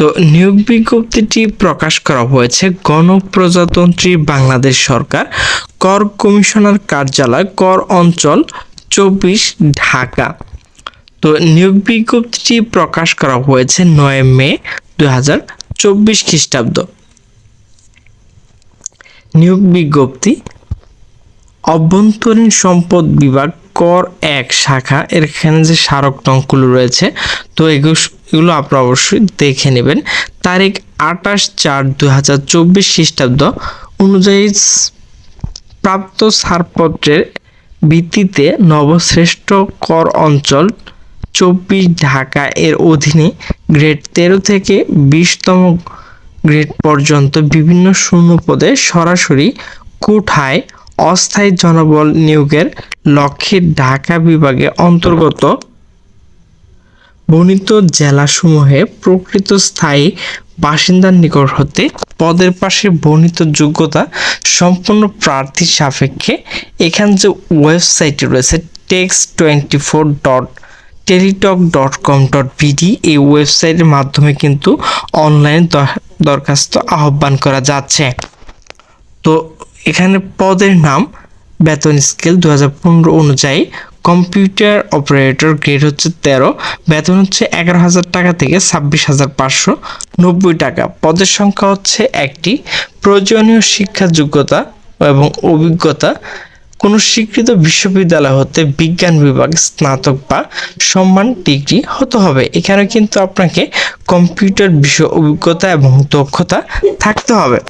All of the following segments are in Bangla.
তো নিয়োগ বিজ্ঞপ্তিটি প্রকাশ করা হয়েছে গণপ্রজাতন্ত্রী বাংলাদেশ সরকার, কর কমিশনার কার্যালয়, কর অঞ্চল, চব্বিশ ঢাকা। তো নিয়োগ বিজ্ঞপ্তিটি প্রকাশ করা হয়েছে নয় মে দুই হাজার চব্বিশ খ্রিস্টাব্দ। নিয়োগ বিজ্ঞপ্তি, অভ্যন্তরীণ সম্পদ বিভাগ কর এক শাখা এখানে যে স্মারক টঙ্কগুলো রয়েছে, তো এগুলো এগুলো আপনারা অবশ্যই দেখে নেবেন। তারিখ আঠাশ চার দু হাজার চব্বিশ খ্রিস্টাব্দ অনুযায়ী প্রাপ্ত ছাড়পত্রের ভিত্তিতে নবশ্রেষ্ঠ কর অঞ্চল চব্বিশ ঢাকা এর অধীনে গ্রেড তেরো থেকে বিশতম গ্রেড পর্যন্ত বিভিন্ন শূন্য পদে সরাসরি কোঠায় অস্থায়ী জনবল নিয়োগের লক্ষ্যে ঢাকা বিভাগে অন্তর্গত বর্ণিত জেলাসমূহে প্রকৃত স্থায়ী বাসিন্দার নিকট হতে পদের পাশে বর্ণিত যোগ্যতা সম্পন্ন প্রার্থী সাপেক্ষে। এখান যে ওয়েবসাইটটি রয়েছে text twenty four dot Teletalk dot com dot BD এই ওয়েবসাইটের মাধ্যমে কিন্তু অনলাইন দরখাস্ত আহ্বান করা যাচ্ছে। তো এখানে পদের নাম, বেতন স্কেল দু হাজার পনেরো অনুযায়ী কম্পিউটার অপারেটর গ্রেড হচ্ছে তেরো, বেতন হচ্ছে এগারো হাজার টাকা থেকে ছাব্বিশ হাজার পাঁচশো নব্বই টাকা। পদের সংখ্যা হচ্ছে একটি। প্রয়োজনীয় শিক্ষা যোগ্যতা এবং অভিজ্ঞতা। কোনো স্বীকৃত বিশ্ববিদ্যালয় হতে বিজ্ঞান বিভাগ, স্নাতক বা সম্মান ডিগ্রি হতে হবে। এখানে কিন্তু আপনাকে কম্পিউটার বিষয় অভিজ্ঞতা এবং দক্ষতা থাকতে হবে।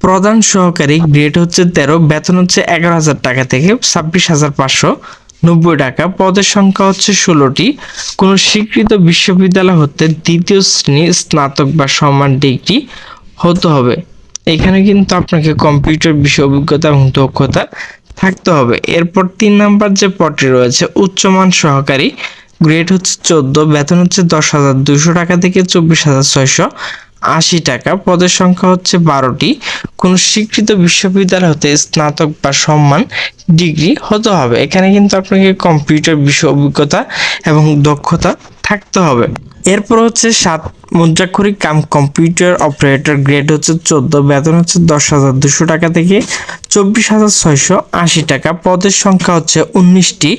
প্রধান সহকারী গ্রেড হচ্ছে তেরো, বেতন হচ্ছে এগারো হাজার টাকা থেকে ছাব্বিশ হাজার পাঁচশো নব্বই টাকা। পদের সংখ্যা হচ্ছে ষোলোটি। কোনো স্বীকৃত বিশ্ববিদ্যালয় হতে দ্বিতীয় শ্রেণি স্নাতক বা সমান ডিগ্রি হতে হবে। এখানে কিন্তু আপনাকে কম্পিউটার বিষয় অভিজ্ঞতা এবং দক্ষতা থাকতে হবে। এরপর তিন নাম্বার যে পদটি রয়েছে, উচ্চমান সহকারী। গ্রেড হচ্ছে চোদ্দ, বেতন হচ্ছে দশ হাজার দুশো টাকা থেকে চব্বিশ হাজার ছয়শো। আশি টাকা, পদের সংখ্যা হচ্ছে বারোটি। কোনো স্বীকৃত বিশ্ববিদ্যালয় হতে স্নাতক বা সম্মান ডিগ্রি হতে হবে। এখানে কিন্তু আপনাকে কম্পিউটার বিষয় অভিজ্ঞতা এবং দক্ষতা থাকতে হবে। এরপর হচ্ছে সাত মুদ্রাক্ষরিক কাম, কম্পিউটার অপারেটর গ্রেড হচ্ছে চোদ্দ, বেতন হচ্ছে দশ হাজার দুশো টাকা থেকে চব্বিশ হাজার ছয়শো আশি টাকা, পদের সংখ্যা হচ্ছে উনিশটি।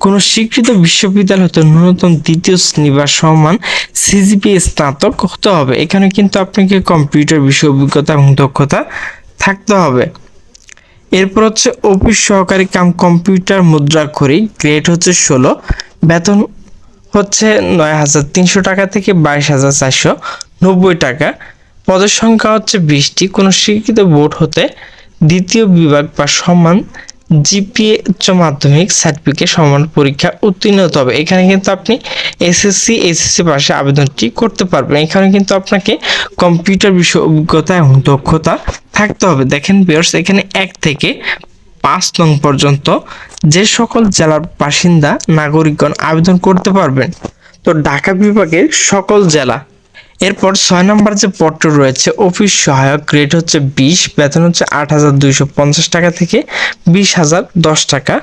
কোনো স্বীকৃত বিশ্ববিদ্যালয় হতে ন্যূনতম দ্বিতীয় শ্রেণি বা সমান সিজিপি স্নাতক হতে হবে। এখানে কিন্তু আপনাকে কম্পিউটার বিষয় অভিজ্ঞতা এবং দক্ষতা থাকতে হবে। এরপর হচ্ছে অফিস সহকারী কাম কম্পিউটার মুদ্রাক্ষরী গ্রেড হচ্ছে ষোলো, বেতন হচ্ছে নয় হাজার তিনশো টাকা থেকে বাইশ হাজার চারশো নব্বই টাকা। পদের সংখ্যা হচ্ছে বিশটি। কোনো স্বীকৃত বোর্ড হতে দ্বিতীয় বিভাগ বা সমান জিপিএ উচ্চ মাধ্যমিক সার্টিফিকেট সমান পরীক্ষা উত্তীর্ণ হতে হবে। এখানে কিন্তু আপনি এসএসসি এসএসসি পাশে আবেদনটি করতে পারবেন। এখানে কিন্তু আপনাকে কম্পিউটার বিষয় অভিজ্ঞতা এবং দক্ষতা থাকতে হবে। দেখেন বিয়ার্স এখানে এক থেকে পাঁচ নং পর্যন্ত যে সকল জেলার বাসিন্দা, নাগরিকগণ আবেদন করতে পারবেন। তো ঢাকা বিভাগের সকল জেলা এরপর ছয় নম্বর যে পদটি রয়েছে, অফিস সহায়ক গ্রেড হচ্ছে বিশ, বেতন হচ্ছে আট হাজার দুইশো পঞ্চাশ টাকা থেকে বিশ হাজার দশ টাকা।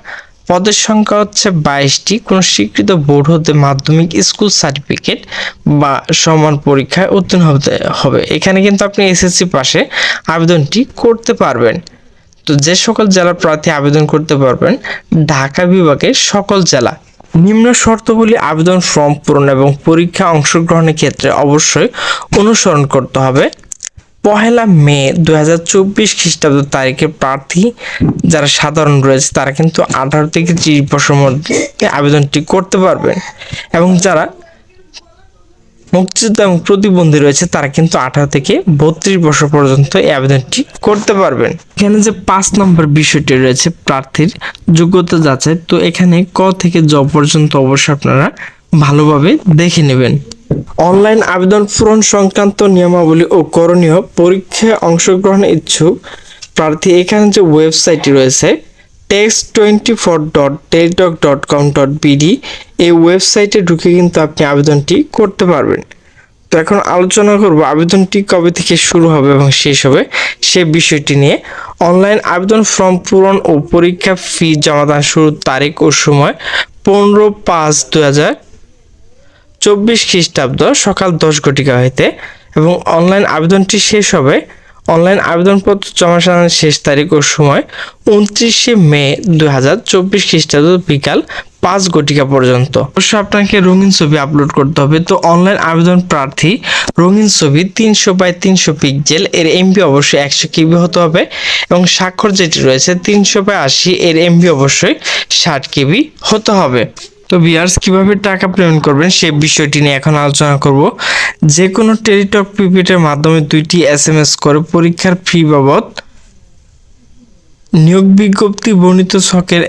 পদের সংখ্যা হচ্ছে বাইশটি। কোনো স্বীকৃত বোর্ড হতে মাধ্যমিক স্কুল সার্টিফিকেট বা সমান পরীক্ষায় উত্তীর্ণ হতে হবে। এখানে কিন্তু আপনি এসএসসি পাশে আবেদনটি করতে পারবেন। তো যে সকল জেলার প্রার্থী আবেদন করতে পারবেন, ঢাকা বিভাগের সকল জেলা। নিম্ন শর্তগুলি আবেদন ফর্ম পূরণ এবং পরীক্ষা অংশগ্রহণের ক্ষেত্রে অবশ্যই অনুসরণ করতে হবে। পহেলা মে দু হাজার চব্বিশ খ্রিস্টাব্দ তারিখে প্রার্থী যারা সাধারণ রয়েছে, তারা কিন্তু আঠারো থেকে ত্রিশ বছর মধ্যে আবেদনটি করতে পারবেন এবং যারা মুক্তিযোদ্ধা এবং প্রতিবন্ধী রয়েছে, তারা কিন্তু আঠারো থেকে বত্রিশ বছর পর্যন্ত এই আবেদনটি করতে পারবেন। এখানে যে পাঁচ নম্বর বিষয়টি রয়েছে, প্রার্থীর যোগ্যতা যাচাই। তো এখানে ক থেকে জ পর্যন্ত অবশ্যই আপনারা ভালোভাবে দেখে নেবেন। অনলাইন আবেদন পূরণ সংক্রান্ত নিয়মাবলী ও করণীয় পরীক্ষায় অংশগ্রহণে ইচ্ছুক প্রার্থী, এখানে যে ওয়েবসাইটটি রয়েছে text twenty four dot Teletalk dot com dot BD এই ওয়েবসাইটে ঢুকে কিন্তু আপনি আবেদনটি করতে পারবেন। তো এখন আলোচনা করব আবেদনটি কবে থেকে শুরু হবে এবং শেষ হবে সে বিষয়টি নিয়ে। অনলাইন আবেদন ফর্ম পূরণ ও পরীক্ষা ফি জমাদান শুরুর তারিখ ও সময় পনেরো পাঁচ দু হাজার চব্বিশ খ্রিস্টাব্দ সকাল দশ ঘটিকা হইতে এবং অনলাইন আবেদনটি শেষ হবে অনলাইন আবেদনপত্র জমা সাধারণের শেষ তারিখ ও সময় উনত্রিশে মে দুই হাজার চব্বিশ খ্রিস্টাব্দ বিকাল পাঁচ ঘটিকা পর্যন্ত। অবশ্যই আপনাকে রঙিন ছবি আপলোড করতে হবে। তো অনলাইন আবেদন প্রার্থী রঙিন ছবি তিনশো বাই তিনশো পিক্সেল এর এমবি অবশ্যই একশো কিবি হতে হবে এবং স্বাক্ষর যেটি রয়েছে তিনশো বাই আশি এর এমবি অবশ্যই ষাট কেবি হতে হবে। তো বিয়ার্স কীভাবে টাকা পেমেন্ট করবেন সে বিষয়টি নিয়ে এখন আলোচনা করব। যে কোনো টেলিটক প্রিপেডের মাধ্যমে দুইটি এস এম এস করে পরীক্ষার ফি বাবদ নিয়োগ বিজ্ঞপ্তি বর্ণিত ছকের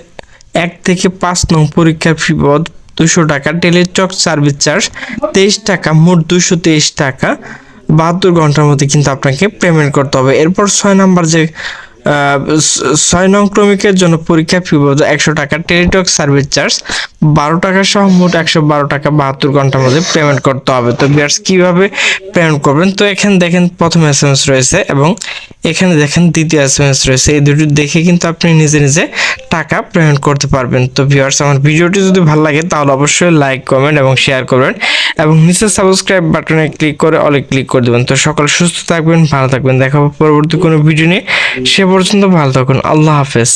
এক থেকে পাঁচ নং পরীক্ষার ফি বাবদ দুশো টাকা টেলিটক সার্ভিস চার্জ তেইশ টাকা, মোট দুশো তেইশ টাকা। বাহাত্তর ঘণ্টার মধ্যে কিন্তু আপনাকে পেমেন্ট করতে হবে। এরপর ছয় নাম্বার যে ছয় নং ক্রমিকের জন্য পরীক্ষা ফি বাবদ একশো টাকা। টেলিটক সার্ভিস চার্জ বারো টাকা সহ মোট একশো বারো টাকা বাহাত্তর ঘণ্টার মধ্যে পেমেন্ট করতে হবে। তো বিয়ার্স কীভাবে পেমেন্ট করবেন? তো এখানে দেখেন প্রথম এস এম এস রয়েছে এবং এখানে দেখেন দ্বিতীয় এস এম এস রয়েছে। এই দুটি দেখে কিন্তু আপনি নিজে নিজে টাকা পেমেন্ট করতে পারবেন। তো ভিউয়ার্স আমার ভিডিওটি যদি ভালো লাগে, তাহলে অবশ্যই লাইক কমেন্ট এবং শেয়ার করবেন এবং নিচে সাবস্ক্রাইব বাটনে ক্লিক করে অলে ক্লিক করে দেবেন। তো সকল সুস্থ থাকবেন, ভালো থাকবেন। দেখা পরবর্তী কোনো ভিডিও নিয়ে। সে পর্যন্ত ভালো থাকুন। আল্লাহ হাফেজ।